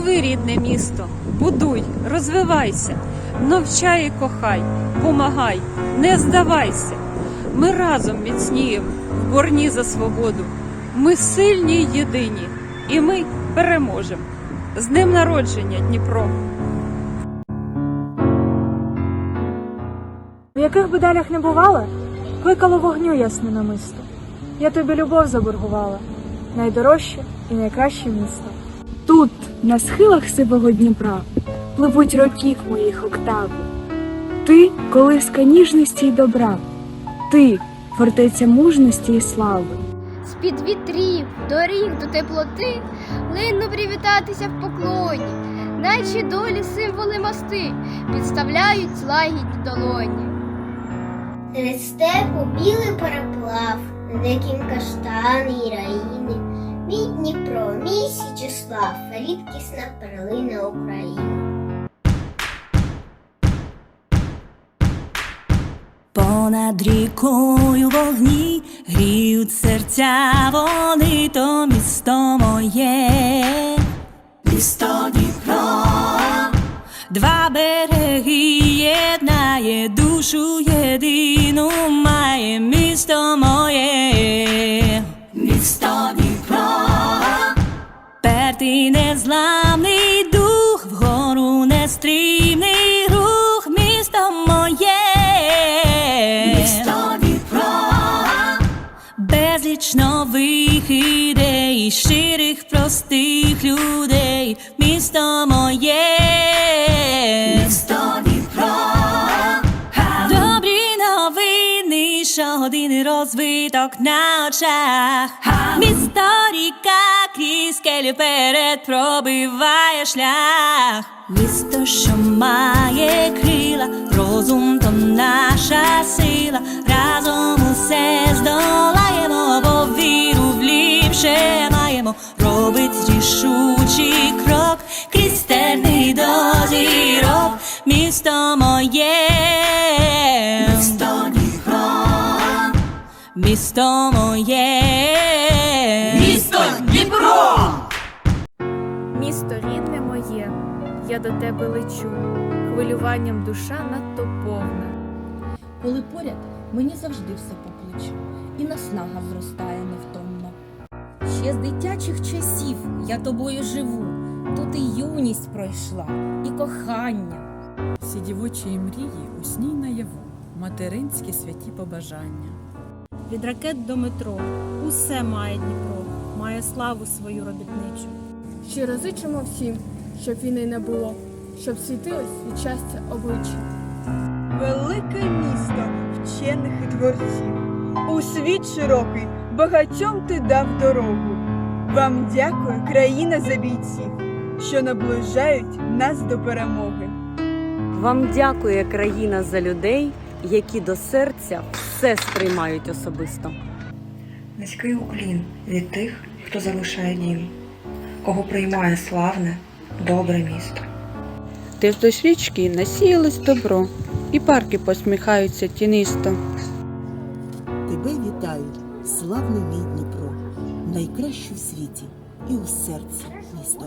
Живи, рідне місто, будуй, розвивайся, навчай і кохай, помагай, не здавайся. Ми разом міцніємо в борні за свободу. Ми сильні й єдині, і ми переможемо. З днем народження, Дніпро! В яких би далях не бувала, кликало вогню ясне намисто. Я тобі любов заборгувала, найдорожче і найкраще місто. Тут, на схилах сивого Дніпра, пливуть років моїх октави. Ти колиска ніжності й добра, ти фортеця мужності і слави. З-під вітрів, доріг до теплоти, линно привітатися в поклоні, наче долі символи мости підставляють лагідні долоні. Серед степу білий переплав, декін каштани і раїни. Січеслав, рідкісна перлина України. Понад рікою вогні гріють серця вони, то місто моє, місто Дніпро, два береги єднає душу єдину, має місто моє, місто Дніпро, незламний дух, вгору нестрімний рух, місто моє, місто Дніпро, безліч нових ідей, щирих простих людей, місто моє, місто Дніпро, добрі новини, щогодини розвиток на очах, місто ріка крізь скелі перед пробиває шлях. Місто, що має крила, розум то наша сила, разом усе здолаємо, бо віру в ліпше маємо, робить рішучий крок, крізь терни до зірок, місто моє, місто місто моє, Місто рідне моє, я до тебе лечу, хвилюванням душа надто повна. Коли поряд мені завжди все по плечу, і наснага зростає невтомно. Ще з дитячих часів я тобою живу. Тут і юність пройшла, і кохання. Всі дівочі мрії у сній наяву, материнські святі побажання. Від ракет до метро усе має Дніпро, має славу свою робітничу. Щиро зичимо всім, щоб війни не було, щоб світилось від щастя обличчя. Велике місто вчених і творців. У світ широкий багатьом ти дав дорогу. Вам дякую, країна за бійців, що наближають нас до перемоги. Вам дякує країна за людей, які до серця все сприймають особисто. Низький уклін від тих, хто залишає дім, кого приймає славне, добре місто. Де вздовж річки насіялось добро, і парки посміхаються тінисто. Тебе вітаю, славний мій Дніпро, найкраще в світі і у серці місто.